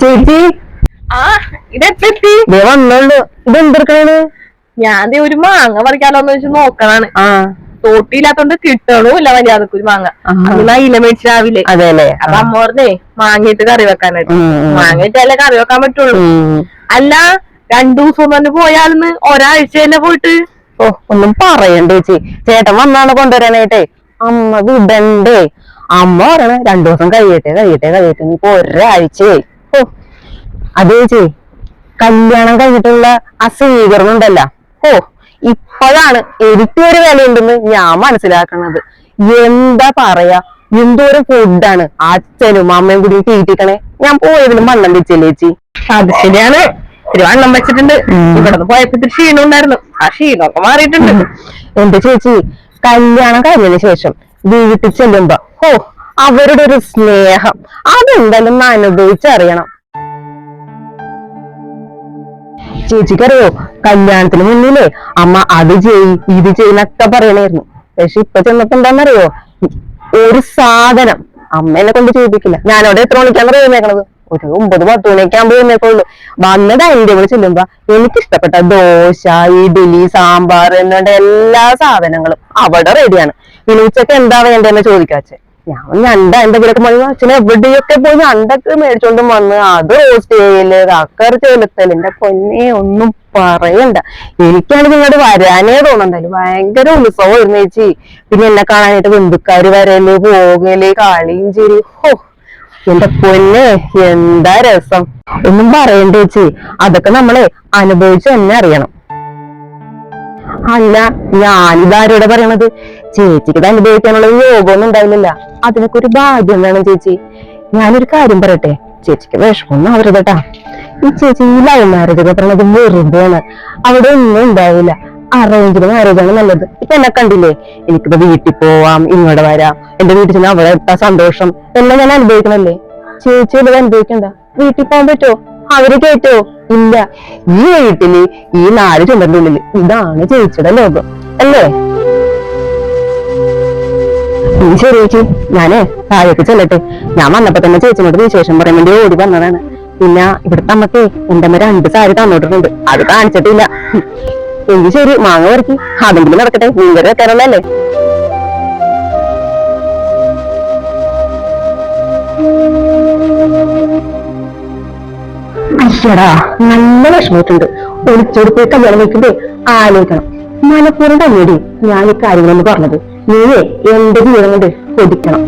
ചേച്ചി. ആ ഇതെത്തി ഇത് എന്തെടുക്കണേണ് ഞാൻ ഒരു മാങ്ങ പറിക്കാലോന്ന് വെച്ച് നോക്കണാണ്. ആ. തോട്ടിയില്ലാത്തോണ്ട് കിട്ടണമില്ല മര്യാദയ്ക്ക് ഒരു മാങ്ങ. അന്ന് അയില മേടിച്ച് രാവിലെ. അതെ അല്ലേ? അപ്പൊ അമ്മ പറഞ്ഞേ മാങ്ങയിട്ട് കറി വെക്കാനായിട്ട്. മാങ്ങിട്ടല്ലേ ഉം. മാങ്ങ ഇട്ടല്ലേ കറി വെക്കാൻ പറ്റുള്ളൂ. അല്ല രണ്ടു ദിവസം തന്നെ പോയാലെന്ന് ഒരാഴ്ചയല്ലേ പോയിട്ട്. ഓ ഒന്നും പറയണ്ട ചേച്ചി. ചേട്ടൻ വന്നാണ് കൊണ്ടുവരാനായിട്ടേ. അമ്മ വിടണ്ടേ. അമ്മ പറയണേ രണ്ടു ദിവസം കഴിയട്ടെ കഴിയട്ടെ കഴിയട്ടെ. ഇപ്പൊ ഒരാഴ്ചയായി. അത് കല്യാണം കഴിഞ്ഞിട്ടുള്ള ആ സ്വീകരണം ഉണ്ടല്ല ഓ ഇപ്പോഴാണ് എനിക്ക് ഒരു വിലയുണ്ടെന്ന് ഞാൻ മനസ്സിലാക്കണത്. എന്താ പറയാ? എന്തോരം ഫുഡാണ് അച്ഛനും അമ്മയും കൂടി തീറ്റിക്കണേ. ഞാൻ പോയതിലും മണ്ണം വെച്ചില്ലേ ചേച്ചി? അത് ശരിയാണ്. ഇത്തിരി വണ്ണം വെച്ചിട്ടുണ്ട്. ഇവിടുന്ന് പോയപ്പോ ഇത്തിരി ക്ഷീണം ഉണ്ടായിരുന്നു. ആ ക്ഷീണമൊക്കെ മാറിയിട്ടുണ്ട്. എന്റെ ചേച്ചി കല്യാണം കഴിഞ്ഞതിന് ശേഷം വീട്ടിൽ ചെല്ലുമ്പോ ഓ അവരുടെ ഒരു സ്നേഹം. അതെന്തായാലും അനുഭവിച്ചറിയണം. ചേച്ചിക്കറിയോ? കല്യാണത്തിന് മുന്നിലേ. അമ്മ അത് ചെയ് ഇത് ചെയ്യുന്നൊക്കെ പറയണായിരുന്നു. പക്ഷെ ഇപ്പൊ ചെന്നപ്പോ എന്താന്നറിയോ? ഒരു സാധനം. അമ്മ എന്നെ കൊണ്ട് ചെയ്യിപ്പിക്കില്ല. ഞാനവിടെ എത്ര മണിക്കാണ് പറയുന്നേക്കണത് ഒരു ഒമ്പത് പത്ത് മണിയൊക്കെ ആകുമ്പോ എഴുന്നേക്കുള്ളൂ വന്ന ഡൈനിങ് ടേബിൾ ചെല്ലുമ്പോ എനിക്ക് ഇഷ്ടപ്പെട്ട ദോശ ഇഡ്ഡലി സാമ്പാർ എന്നുകൊണ്ട് എല്ലാ സാധനങ്ങളും അവിടെ റെഡിയാണ് ഇനി ഉച്ചയ്ക്ക് എന്താ വേണ്ടതെന്ന് ചോദിക്കാച്ചെ ഞാൻ ഞണ്ട കൂടെ മതി. അച്ഛനെ എവിടെയൊക്കെ പോയി ഞണ്ടൊക്കെ മേടിച്ചോണ്ടും വന്ന് അത് റോസ്റ്റ് ചെയ്യൽ അക്കർ ചേലത്തലിന്റെ പൊന്നെ ഒന്നും പറയണ്ട. എനിക്കാണെങ്കിൽ ഇങ്ങോട്ട് വരാനേ തോന്നണ്ടല്ലോ ഭയങ്കര ഉത്സവമായിരുന്നു ചേച്ചി. പിന്നെ എന്നെ കാണാനായിട്ട് ബന്ധുക്കാര് വരൽ പോകൽ കളിയും ചിരി ഹോ എന്റെ പൊന്നെ എന്താ രസം. ഒന്നും പറയണ്ട ചേച്ചി. അതൊക്കെ നമ്മളെ അനുഭവിച്ചു തന്നെ അറിയണം. അല്ല ഞാനിതാരോടെ പറയണത്? ചേച്ചിക്ക് അനുഭവിക്കാനുള്ള യോഗമൊന്നും ഉണ്ടാവില്ലല്ല. അതിനൊക്കെ ഒരു ഭാഗ്യം വേണം ചേച്ചി. ഞാനൊരു കാര്യം പറയട്ടെ? ചേച്ചിക്ക് വിഷമൊന്നും അവരുതട്ടാ ഈ ചേച്ചി ഈ ലവ് മാരേജ് ഒക്കെ പറയണത് വെറുതെയാണ്. അവിടെ ഒന്നും ഉണ്ടാവില്ല. അറേഞ്ച്ഡ് മാരേജ് ആണ് നല്ലത്. ഇപ്പൊ എന്നെ കണ്ടില്ലേ? എനിക്കിപ്പോ വീട്ടിൽ പോവാം ഇങ്ങോട്ട് വരാം. എന്റെ വീട്ടിൽ ചെന്ന് അവിടെ എത്താൻ സന്തോഷം. എല്ലാം ഞാൻ അനുഭവിക്കണല്ലേ? ചേച്ചി ഇവിടെ അനുഭവിക്കണ്ട? വീട്ടിൽ പോകാൻ പറ്റുമോ? അവർ കേട്ടോ? ഇല്ല ഈ വീട്ടിൽ ഈ നാല് ചുമരിന്റെ ഉള്ളിൽ ഇതാണ് ചേച്ചിയുടെ ലോകം അല്ലേ? നീ ശരി ചേച്ചി. ഞാനേ താഴേക്ക് ചെല്ലട്ടെ. ഞാൻ വന്നപ്പോ തന്നെ ചേച്ചിനോട് വിശേഷം പറയാൻ വേണ്ടി ഓടി വന്നതാണ്. പിന്നെ ഇവിടുത്തെ അമ്മയ്ക്ക് എന്റെ അമ്മ രണ്ട് സാരി തന്നോട്ടിട്ടുണ്ട്. അത് കാണിച്ചിട്ടില്ല. എങ്കിൽ ശരി മാങ്ങ പറിക്ക്. അതെങ്കിലും നടക്കട്ടെ. മീൻകറി വെക്കാനുള്ളല്ലേ അയ്യടാ നല്ല വിഷമത്തുണ്ട് പോയി കല്യാണം വെക്കുമ്പോ ആലോചിക്കണം. മലപ്പുറം തന്നെടി ഞാൻ ഈ കാര്യങ്ങളൊന്ന് പറഞ്ഞത്. നീയെ എന്റെ ജീവിതം കൊണ്ട് കൊതിക്കണം.